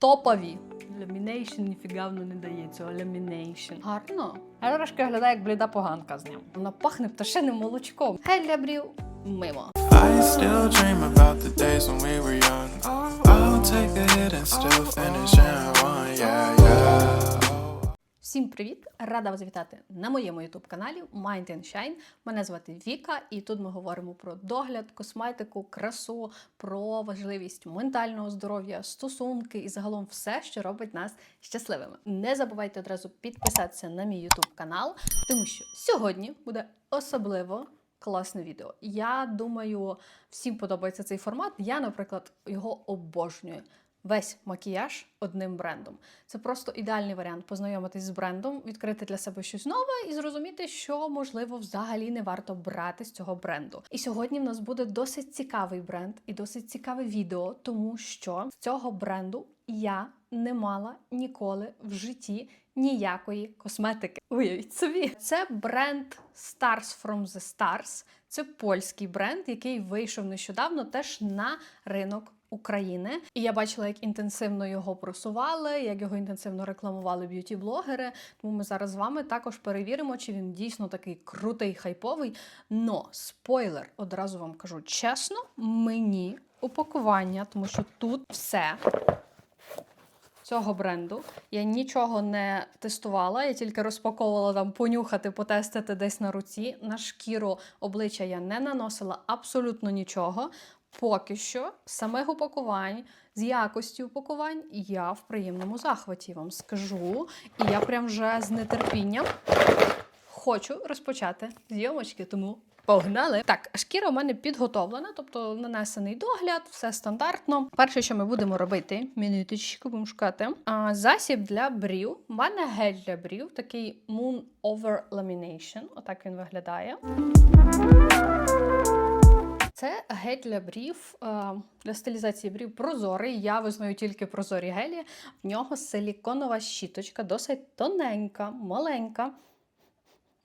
топові. Lamination ніфіга воно не дає цього lamination. Гарно. А трошки виглядає як бліда поганка з ним. Вона пахне пташиним молочком. Гель для брів мимо. I still dream about the days when we were young. I'll take a hit and still finish in one. Yeah, yeah. Всім привіт! Рада вас вітати на моєму youtube каналі Mind and Shine. Мене звати Віка, і тут ми говоримо про догляд, косметику, красу, про важливість ментального здоров'я, стосунки і загалом все, що робить нас щасливими. Не забувайте одразу підписатися на мій youtube канал, тому що сьогодні буде особливо. Класне відео. Я думаю, всім подобається цей формат. Я, наприклад, його обожнюю. Весь макіяж одним брендом. Це просто ідеальний варіант познайомитись з брендом, відкрити для себе щось нове і зрозуміти, що можливо взагалі не варто брати з цього бренду. І сьогодні в нас буде досить цікавий бренд і досить цікаве відео, тому що з цього бренду я не мала ніколи в житті ніякої косметики. Уявіть собі, це бренд Stars from the Stars. Це польський бренд, який вийшов нещодавно теж на ринок. України, і я бачила, як інтенсивно його просували, як його інтенсивно рекламували б'юті-блогери. Тому ми зараз з вами також перевіримо, чи він дійсно такий крутий, хайповий. Но спойлер, одразу вам кажу чесно, мені упакування, тому що тут все цього бренду. Я нічого не тестувала, я тільки розпаковувала там понюхати, потестити десь на руці. На шкіру обличчя я не наносила абсолютно нічого. Поки що самих упакувань, з якості упакувань я в приємному захваті вам скажу. І я прям вже з нетерпінням хочу розпочати зйомочки, тому погнали. Так, шкіра у мене підготовлена, тобто нанесений догляд, все стандартно. Перше, що ми будемо робити, мінуточку будемо шукати. А, засіб для брів. У мене гель для брів, такий Moon Over Lamination. Отак він виглядає. Це гель для брів, е, для стилізації брів прозорий. Я визнаю тільки прозорі гелі. В нього силіконова щіточка, досить тоненька, маленька.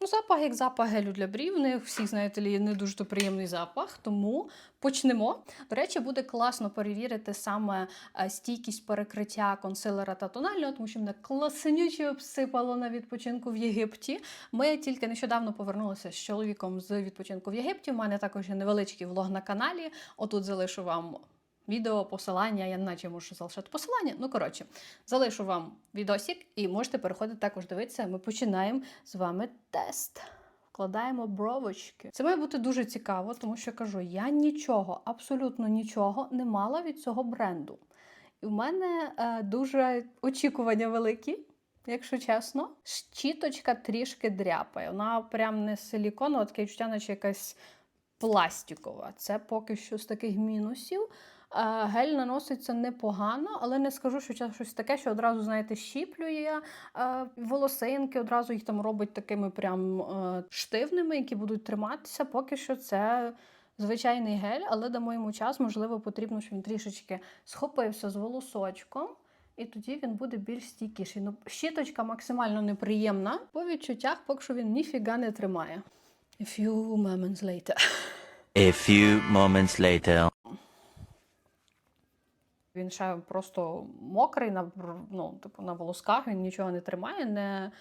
Ну, запах як запах гелю для брів. Не всіх, знаєте, лі, не дуже то приємний запах, тому почнемо. До речі, буде класно перевірити саме е, стійкість перекриття консилера та тонального, тому що мене класнюче обсипало на відпочинку в Єгипті. Ми тільки нещодавно повернулися з чоловіком з відпочинку в Єгипті. У мене також є невеличкий влог на каналі. Отут залишу вам. Відео, посилання, я наче можу залишати посилання. Ну, коротше, залишу вам відосик і можете переходити також дивитися. Ми починаємо з вами тест. Вкладаємо бровочки. Це має бути дуже цікаво, тому що кажу, я нічого, абсолютно нічого не мала від цього бренду. І в мене е, дуже очікування великі. Якщо чесно, щіточка трішки дряпає. Вона прям не силіконова, таке відчуття, наче якась пластикова. Це поки що з таких мінусів. Гель наноситься непогано, але не скажу, що це щось таке, що одразу, знаєте, щіплює е, волосинки, одразу їх там робить такими прям е, штивними, які будуть триматися. Поки що це звичайний гель, але дамо йому час, можливо, потрібно, щоб він трішечки схопився з волосочком. І тоді він буде більш стійкіший. Ну, щіточка максимально неприємна. По відчуттях, поки що він ніфіга не тримає. A few moments later. A few moments later. Він ще просто мокрий на, ну, типу, на волосках, він нічого не тримає, не,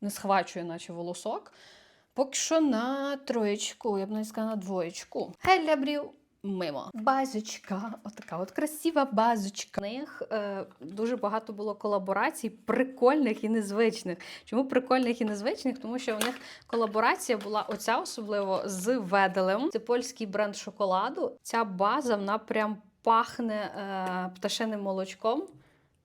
не схвачує, наче волосок. Поки що на троєчку, я б навіть сказала на двоєчку. Гель брів мимо. Базочка, отака от красива базочка. У них е, дуже багато було колаборацій, прикольних і незвичних. Чому прикольних і незвичних? Тому що у них колаборація була оця особливо з Веделем. Це польський бренд шоколаду. Ця база вона прям пахне е, пташиним молочком.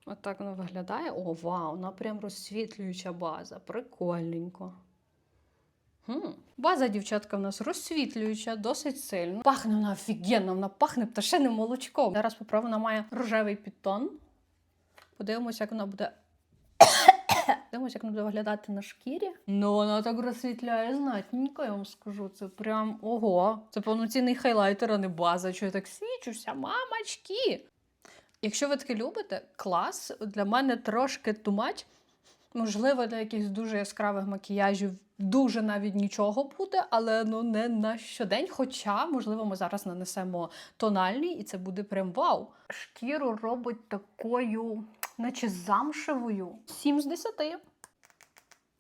Отак воно виглядає. О, вау, вона прям розсвітлююча база. Прикольненько. Хм. База, дівчатка, в нас розсвітлююча, досить сильно. Пахне вона офігенно, вона пахне пташиним молочком. Зараз попробую, вона має рожевий підтон. Подивимося, як вона буде. Подивимося, як вона буде виглядати на шкірі. Ну, вона так розсвітляє знатненько, я вам скажу. Це прям ого. Це повноцінний хайлайтер, а не база. Що я так свічуся, мамочки. Якщо ви таке любите, клас. Для мене трошки тумач. Можливо, для якихось дуже яскравих макіяжів дуже навіть нічого буде, але ну не на щодень. Хоча, можливо, ми зараз нанесемо тональний, і це буде прям вау. Шкіру робить такою, наче замшевою. 7 з 10.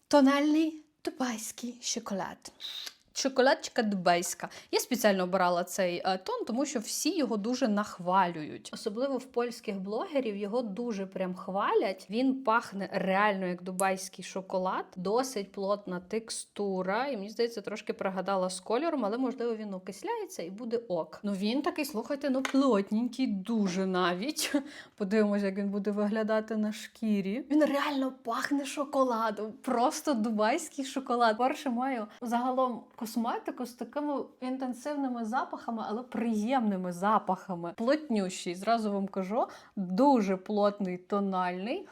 Тональний дубайський шоколад. Шоколадчика дубайська. Я спеціально обирала цей е, тон, тому що всі його дуже нахвалюють. Особливо в польських блогерів його дуже прям хвалять. Він пахне реально як дубайський шоколад, досить плотна текстура. І мені здається, трошки пригадала з кольором, але можливо він окисляється і буде ок. Ну він такий, слухайте, ну плотненький, дуже навіть. Подивимось, як він буде виглядати на шкірі. Він реально пахне шоколадом. Просто дубайський шоколад. Перше маю загалом косметику з такими інтенсивними запахами, але приємними запахами. Плотнющий, зразу вам кажу, дуже плотний, тональний.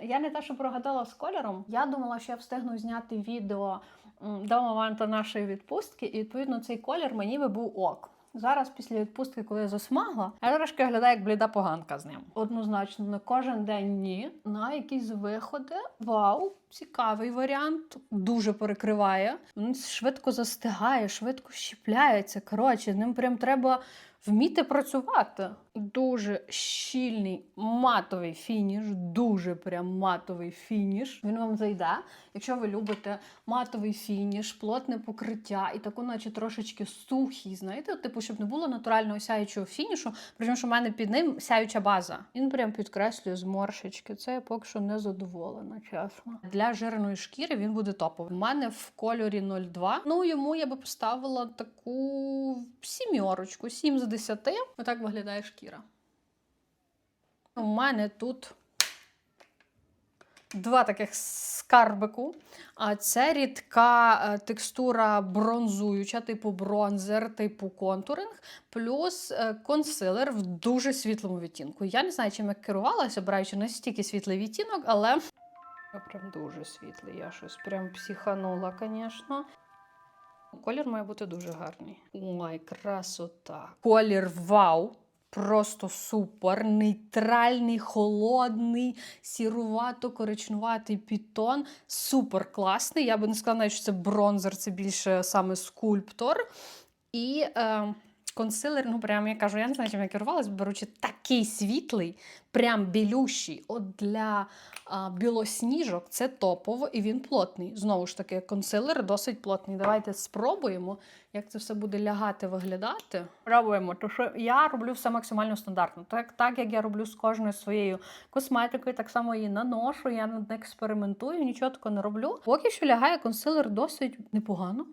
Я не те, що прогадала з кольором. Я думала, що я встигну зняти відео до моменту нашої відпустки, і відповідно цей колір мені би був ок. Зараз, після відпустки, коли я засмагла, я трошки виглядаю як бліда поганка з ним. Однозначно, не кожен день ні. На якісь виходи. Вау, цікавий варіант. Дуже перекриває. Він швидко застигає, швидко щіпляється. Коротше, ним прям треба вміти працювати. Дуже щільний матовий фініш, дуже прям матовий фініш. Він вам зайде. Якщо ви любите матовий фініш, плотне покриття і таку, наче трошечки сухий, знаєте, типу, щоб не було натурального сяючого фінішу, причому що в мене під ним сяюча база. Він прям підкреслює зморшечки. Це я поки що не задоволена, чесно. Для жирної шкіри він буде топовий. У мене в кольорі 02. Ну йому я би поставила таку сімьорочку, 7 з 10. Отак виглядає шкіра. У мене тут два таких скарбику. Це рідка е, текстура бронзуюча, типу бронзер, типу контуринг, плюс е, консилер в дуже світлому відтінку. Я не знаю, чим я керувалася, обираючи настільки світлий відтінок, але Я прям дуже світлий. Я щось прям психанула, звісно. Колір має бути дуже гарний. Ой, красота. Колір вау. Просто супер. Нейтральний, холодний, сірувато-коричнуватий підтон. Супер класний. Я би не сказала, що це бронзер, це більше саме скульптор. І е, консилер, ну прям я кажу, я не знаю, чим я керувалась, беручи такий світлий, прям білющий. От для а, білосніжок це топово і він плотний. Знову ж таки, консилер досить плотний. Давайте спробуємо, як це все буде лягати, виглядати. Пробуємо, то що я роблю все максимально стандартно. Так, так як я роблю з кожною своєю косметикою, так само її наношу, я не експериментую, нічого такого не роблю. Поки що лягає консилер досить непогано.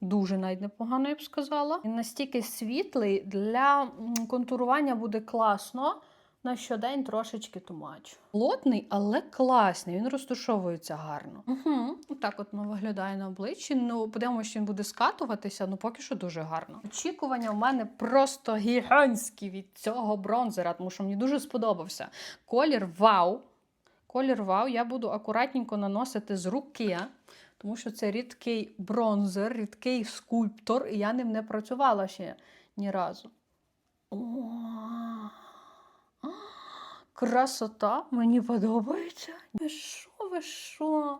Дуже навіть непогано, я б сказала. Він настільки світлий для контурування буде класно. На щодень трошечки тумач. Плотний, але класний. Він розташовується гарно. Угу. Так от воно виглядає на обличчі. Ну, подивимося, що він буде скатуватися, ну поки що дуже гарно. Очікування в мене просто гігантські від цього бронзера, тому що мені дуже сподобався. Колір вау. Колір вау. Я буду акуратненько наносити з руки. Тому що це рідкий бронзер, рідкий скульптор, і я ним не працювала ще ні разу. Красота, мені подобається. Ви що, ви що?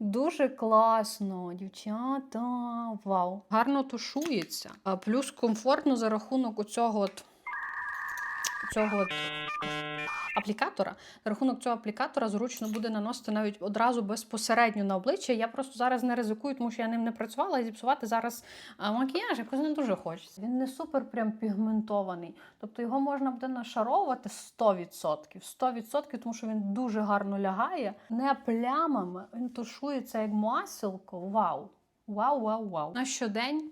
Дуже класно, дівчата. Вау. Гарно тушується. А плюс комфортно за рахунок оцього от, цього от аплікатора. За рахунок цього аплікатора зручно буде наносити навіть одразу безпосередньо на обличчя. Я просто зараз не ризикую, тому що я ним не працювала і зіпсувати зараз макіяж, якось не дуже хочеться. Він не супер прям пігментований. Тобто його можна буде нашаровувати 100%. 100%, тому що він дуже гарно лягає. Не плямами, він тушується як маселко. Вау! Вау, вау, вау. На щодень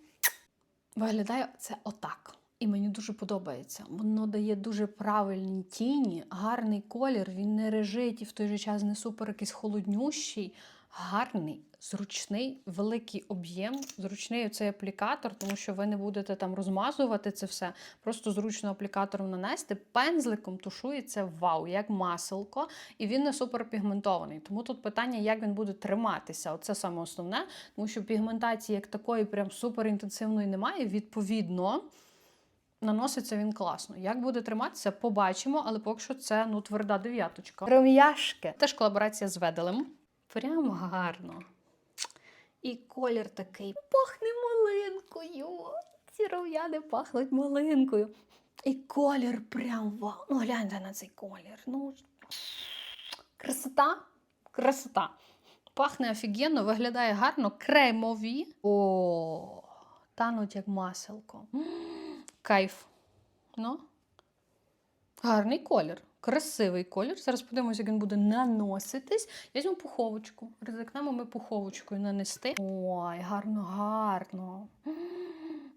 виглядає це отак. І мені дуже подобається. Воно дає дуже правильні тіні, гарний колір, він не режить і в той же час не супер якийсь холоднющий. Гарний, зручний, великий об'єм, зручний цей аплікатор, тому що ви не будете там розмазувати це все. Просто зручно аплікатором нанести. Пензликом тушується вау, як маселко, і він не суперпігментований. Тому тут питання, як він буде триматися. Оце саме основне, тому що пігментації як такої, прям суперінтенсивної немає. Відповідно наноситься він класно. Як буде триматися, побачимо, але поки що це ну, тверда дев'яточка. Рум'яшки. Теж колаборація з Веделем. Прям гарно. І колір такий пахне малинкою. Ці рум'яни пахнуть малинкою. І колір прям вау. Ну, гляньте на цей колір. Ну, красота, красота. Пахне офігенно, виглядає гарно, кремові. О, тануть як маселко. Кайф. Ну, гарний колір. Красивий колір. Зараз подивимося, як він буде наноситись. Я візьму пуховочку. Ризикнемо ми пуховочкою нанести. Ой, гарно, гарно.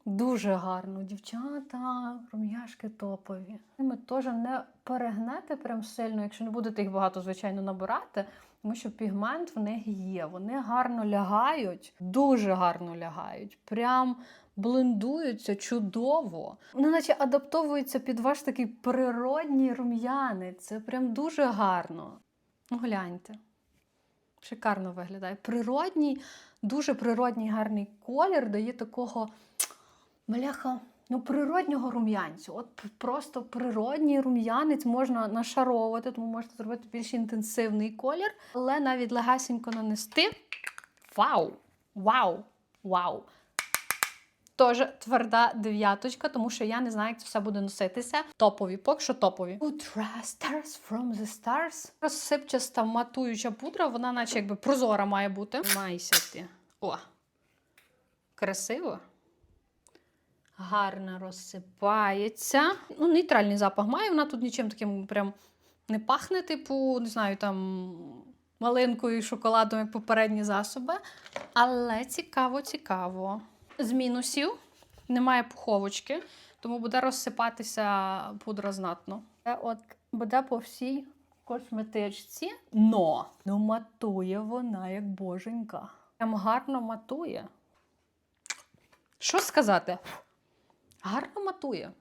Дуже гарно, дівчата, рум'яшки топові. Ми теж не перегнете прям сильно, якщо не будете їх багато, звичайно, набирати, тому що пігмент в них є. Вони гарно лягають, дуже гарно лягають. Прям блендуються чудово. Вони наче адаптовуються під ваш такий природній рум'янець. Це прям дуже гарно. Ну, гляньте. Шикарно виглядає. Природній, дуже природній гарний колір дає такого Бляха, ну природнього рум'янцю. От просто природній рум'янець можна нашаровувати, тому можете зробити більш інтенсивний колір, але навіть легасенько нанести. Вау! Вау! Вау! Теж тверда дев'яточка, тому що я не знаю, як це все буде носитися. Топові, поки що топові. Pudra Stars from the Stars. Розсипчаста матуюча пудра, вона наче якби прозора має бути. Майся ти. О! Красиво гарно розсипається. Ну, нейтральний запах має, вона тут нічим таким прям не пахне, типу, не знаю, там малинкою і шоколадом, як попередні засоби. Але цікаво, цікаво. З мінусів немає пуховочки, тому буде розсипатися пудра знатно. От буде по всій косметичці, но ну, матує вона як боженька. Прям гарно матує. Що сказати? Гарно матує.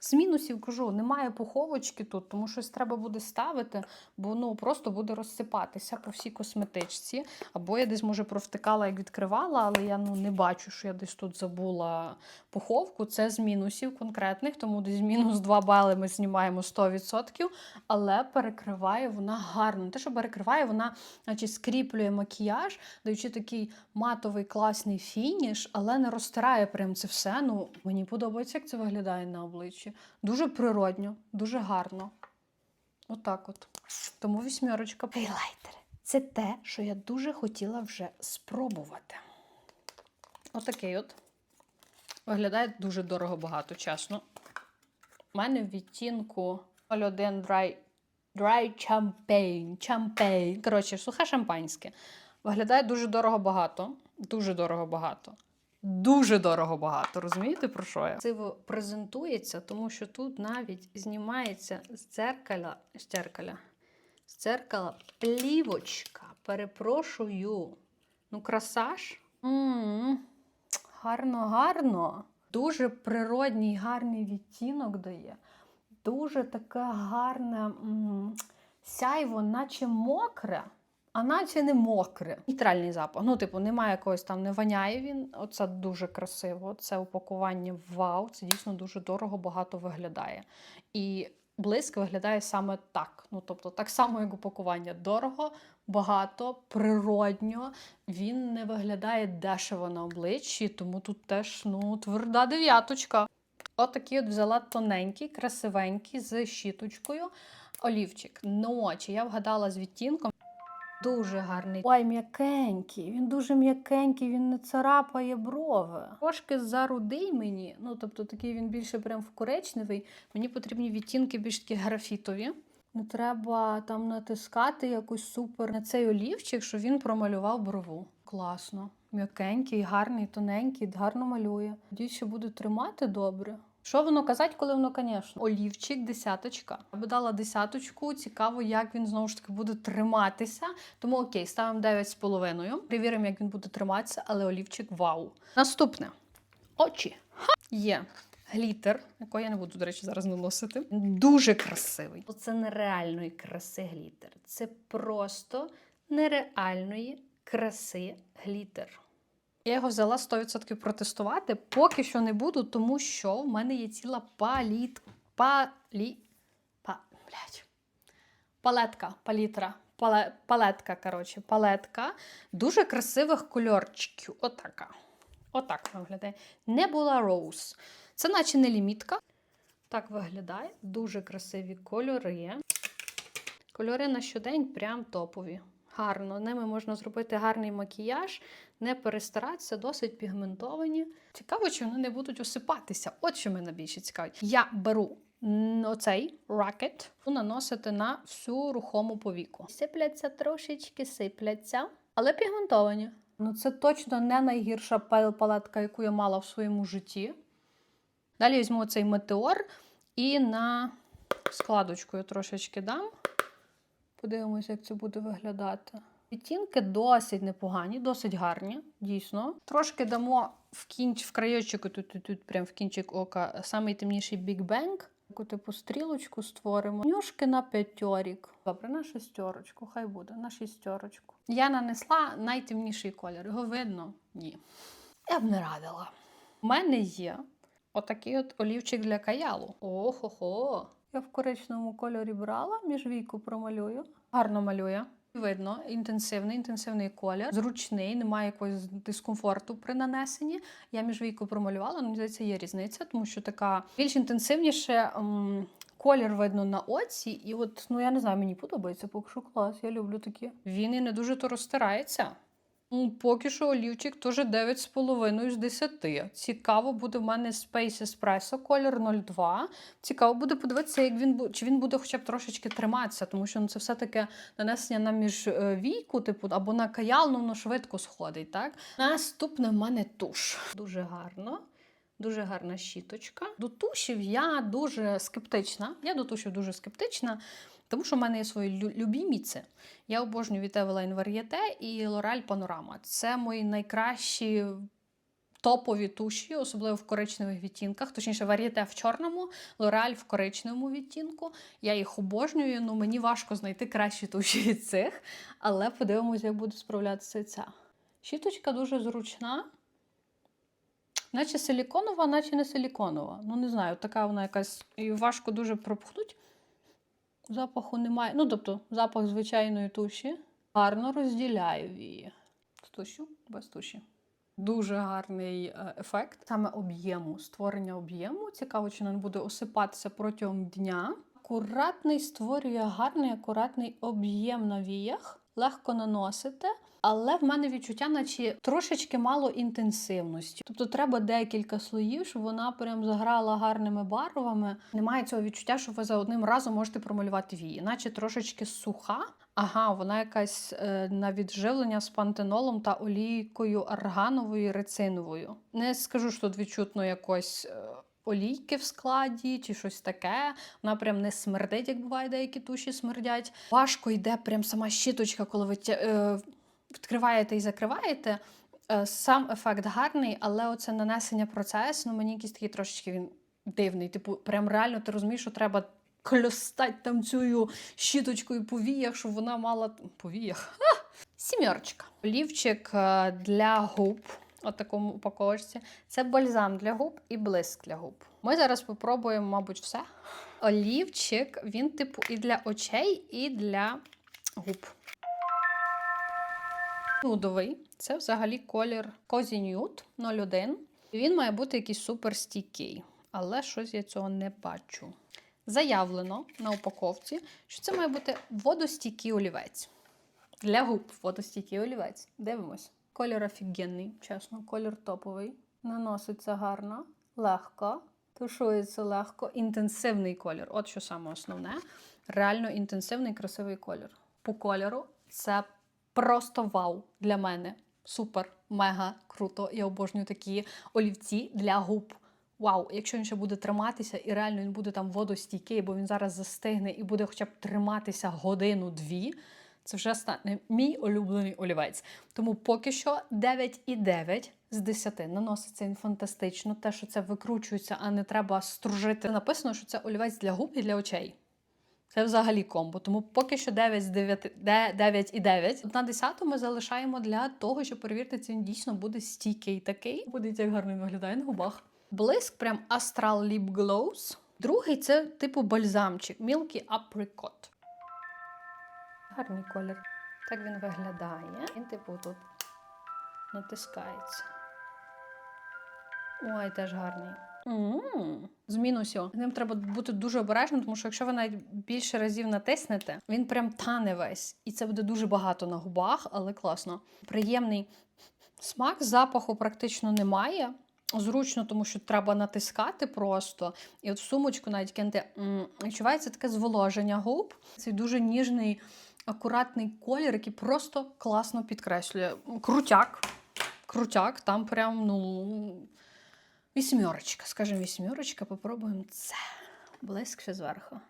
З мінусів кажу, немає пуховочки тут, тому щось треба буде ставити, бо ну просто буде розсипатися по всій косметичці. Або я десь, може, провтикала, як відкривала, але я ну, не бачу, що я десь тут забула пуховку. Це з мінусів конкретних, тому десь мінус 2 бали ми знімаємо 100%, але перекриває вона гарно. Те, що перекриває, вона значить, скріплює макіяж, даючи такий матовий класний фініш, але не розтирає прям це все. Ну, мені подобається, як це виглядає на обличчі. Дуже природньо, дуже гарно. Отак от. Тому вісьмерочка. Хайлайтери. Це те, що я дуже хотіла вже спробувати. Отакий от. Виглядає дуже дорого багато, чесно. У мене в відтінку 01 Dry, dry Champagne. Champagne. Коротше, сухе шампанське. Виглядає дуже дорого багато. Дуже дорого багато. Дуже дорого багато. Розумієте, про що я? Це презентується, тому що тут навіть знімається з дзеркаля, з дзеркаля, з дзеркала плівочка. Перепрошую. Ну, красаж. м Гарно, гарно. Дуже природній, гарний відтінок дає. Дуже таке гарне м, сяйво, наче мокре, а наче не мокре. Нейтральний запах. Ну, типу, немає якогось там, не воняє він. Оце дуже красиво. Це упакування вау. Це дійсно дуже дорого, багато виглядає. І блиск виглядає саме так. Ну, тобто, так само, як упакування. Дорого, багато, природньо. Він не виглядає дешево на обличчі, тому тут теж ну, тверда дев'яточка. Отакий от взяла тоненький, красивенький, з щіточкою олівчик. Ну, чи я вгадала з відтінком. Дуже гарний. Ой, м'якенький. Він дуже м'якенький, він не царапає брови. Трошки зарудий мені. Ну, тобто такий він більше прям в коричневий. Мені потрібні відтінки більш такі графітові. Не треба там натискати якусь супер на цей олівчик, що він промалював брову. Класно. М'якенький, гарний, тоненький, гарно малює. Надіюсь, що буде тримати добре. Що воно казати, коли воно, звісно, олівчик, десяточка. Я би дала десяточку. Цікаво, як він знову ж таки буде триматися. Тому окей, ставимо 9,5. Перевіримо, як він буде триматися, але олівчик вау. Наступне очі. Ха! Є глітер, якого я не буду, до речі, зараз наносити. Дуже красивий. Це нереальної краси глітер. Це просто нереальної краси глітер. Я його взяла 100% протестувати. Поки що не буду, тому що в мене є ціла паліт... Палі... Па... Блядь. Палетка, палітра. Пале... Палетка, коротше, палетка дуже красивих кольорчиків. Отака. Отак виглядає. Nebula Rose. Це наче не лімітка. Так виглядає. Дуже красиві кольори. Кольори на щодень прям топові. Гарно. Ними можна зробити гарний макіяж, не перестаратися, досить пігментовані. Цікаво, чи вони не будуть осипатися. От що мене більше цікавить. Я беру оцей ракет наносити на всю рухому повіку. Сипляться трошечки, сипляться, але пігментовані. Ну, це точно не найгірша пал- палетка, яку я мала в своєму житті. Далі візьму цей метеор і на складочку я трошечки дам. Подивимося, як це буде виглядати. Відтінки досить непогані, досить гарні, дійсно. Трошки дамо в кінч, в краєчок, тут, тут, тут, прям в кінчик ока, самий темніший Big Bang. Таку типу стрілочку створимо. Нюшки на п'ятьорік. Добре, на шестерочку, хай буде, на шістерочку. Я нанесла найтемніший колір. Його видно? Ні. Я б не радила. У мене є отакий от олівчик для каялу. Охо-хо. Я в коричневому кольорі брала, між війку промалюю. Гарно малює. Видно, інтенсивний, інтенсивний колір, зручний, немає якогось дискомфорту при нанесенні. Я між війку промалювала, мені здається, є різниця, тому що така більш інтенсивніше ем, колір видно на оці. І от, ну я не знаю, мені подобається поки що клас, я люблю такі. Він і не дуже то розтирається. Поки що олівчик теж 9,5 з 10. Цікаво буде в мене Space Espresso колір 02. Цікаво буде подивитися, як він чи він буде хоча б трошечки триматися, тому що ну, це все-таки нанесення на міжвійку, типу, або на каял, ну воно швидко сходить. Так? Наступне в мене туш. Дуже гарно. Дуже гарна щіточка. До тушів я дуже скептична. Я до тушів дуже скептична, тому що в мене є свої лю- любіміці. Я обожнюю від Eveline Varieté і L'Oreal Panorama. Це мої найкращі топові туші, особливо в коричневих відтінках. Точніше, Varieté в чорному, L'Oreal в коричневому відтінку. Я їх обожнюю, ну мені важко знайти кращі туші від цих. Але подивимося, як буде справлятися ця. Щіточка дуже зручна. Наче силіконова, наче не силіконова. Ну, не знаю, така вона якась і важко дуже пропхнути. Запаху немає. Ну, тобто, запах звичайної туші. Гарно розділяю її. З тушю, без туші. Дуже гарний е, ефект. Саме об'єму, створення об'єму. Цікаво, чи він буде осипатися протягом дня. Акуратний створює гарний, акуратний об'єм на віях. Легко наносите. Але в мене відчуття, наче трошечки мало інтенсивності. Тобто треба декілька слоїв, щоб вона прям заграла гарними барвами. Немає цього відчуття, що ви за одним разом можете промалювати вії, наче трошечки суха. Ага, вона якась е, на відживлення з пантенолом та олійкою аргановою рециновою. Не скажу, що тут відчутно якось. е, Олійки в складі чи щось таке. Вона прям не смердить, як буває, деякі туші смердять. Важко йде прям сама щіточка, коли ви е, відкриваєте і закриваєте. Е, Сам ефект гарний, але оце нанесення процес, ну мені якийсь такий трошечки він дивний. Типу, прям реально ти розумієш, що треба кльостати там цю щіточкою по віях, щоб вона мала по віях. Сімерочка. Олівчик е, для губ. От такому упаковочці. Це бальзам для губ і блиск для губ. Ми зараз спробуємо, мабуть, все. Олівчик, він, типу, і для очей, і для губ. Нудовий. Це взагалі колір Cozy Nude 01. Він має бути якийсь супер стійкий, але щось я цього не бачу. Заявлено на упаковці, що це має бути водостійкий олівець. Для губ водостійкий олівець. Дивимось. Колір офігенний, чесно, колір топовий. Наноситься гарно, легко, тушується легко, інтенсивний колір. От що саме основне. Реально інтенсивний, красивий колір. По кольору це просто вау для мене. Супер, мега круто. Я обожнюю такі олівці для губ. Вау, якщо він ще буде триматися, і реально він буде там водостійкий, бо він зараз застигне і буде хоча б триматися годину-дві. Це вже стане мій улюблений олівець. Тому поки що 9,9 з 10. Наноситься він фантастично. Те, що це викручується, а не треба стружити. Написано, що це олівець для губ і для очей. Це взагалі комбо. Тому поки що 9 з 9, 9 і 9. На 10 ми залишаємо для того, щоб перевірити, чи він дійсно буде стійкий такий. Подивіться, як гарно він виглядає на губах. Блиск, прям Astral Lip Glows. Другий це типу бальзамчик Milky Apricot. Гарний колір. Так він виглядає. Він, типу, тут натискається. Ой, теж гарний. М З мінусів. З ним треба бути дуже обережним, тому що якщо ви навіть більше разів натиснете, він прям тане весь. І це буде дуже багато на губах, але класно. Приємний смак, запаху практично немає. Зручно, тому що треба натискати просто. І от в сумочку навіть кинути відчувається таке зволоження губ. Цей дуже ніжний, акуратний колір, який просто класно підкреслює. Крутяк. Крутяк, там прям, ну, вісьмерочка. Скажімо, вісьмерочка, попробуємо це. Блиск ще зверху.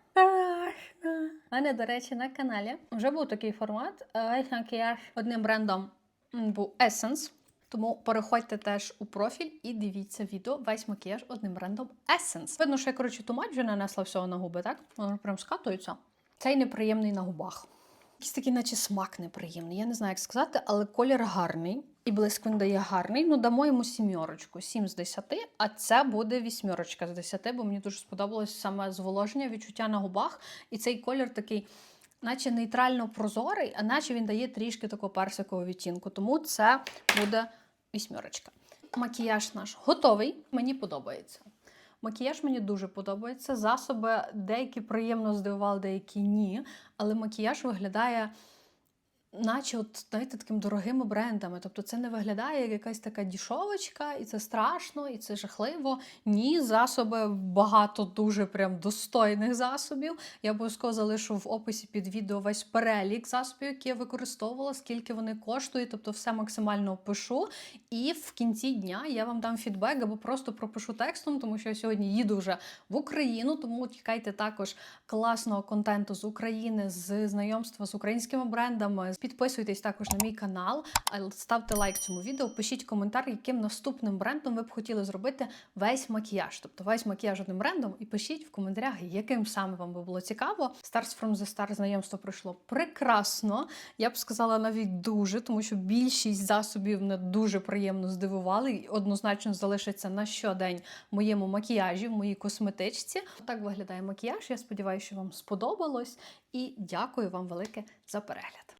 У мене, до речі, на каналі вже був такий формат. е, макіяж одним брендом був Essence. Тому переходьте теж у профіль і дивіться відео весь макіяж одним брендом Essence. Видно, що я коротше тумач вже нанесла всього на губи, так? Воно прям скатується. Цей неприємний на губах. Якийсь такий, наче смак неприємний. Я не знаю, як сказати, але колір гарний. І блиск дає гарний. Ну, дамо йому сімерочку, 7 з 10, а це буде вісьмерочка з 10, бо мені дуже сподобалось саме зволоження, відчуття на губах. І цей колір такий, наче нейтрально прозорий, а наче він дає трішки такого персикового відтінку. Тому це буде вісьмерочка. Макіяж наш готовий. Мені подобається. Макіяж мені дуже подобається. Засоби деякі приємно здивували, деякі ні. Але макіяж виглядає, наче от, знаєте, такими дорогими брендами. Тобто це не виглядає як якась така дішовочка, і це страшно, і це жахливо. Ні, засоби багато дуже прям достойних засобів. Я обов'язково залишу в описі під відео весь перелік засобів, які я використовувала, скільки вони коштують, тобто все максимально опишу. І в кінці дня я вам дам фідбек або просто пропишу текстом, тому що я сьогодні їду вже в Україну, тому чекайте також класного контенту з України, з знайомства з українськими брендами. Підписуйтесь також на мій канал, а ставте лайк цьому відео, пишіть коментар, яким наступним брендом ви б хотіли зробити весь макіяж, тобто весь макіяж одним брендом, і пишіть в коментарях, яким саме вам би було цікаво. Stars from the Star знайомство пройшло прекрасно. Я б сказала навіть дуже, тому що більшість засобів мене дуже приємно здивували і однозначно залишиться на щодень моєму макіяжі, в моїй косметичці. Так виглядає макіяж. Я сподіваюся, що вам сподобалось. І дякую вам велике за перегляд.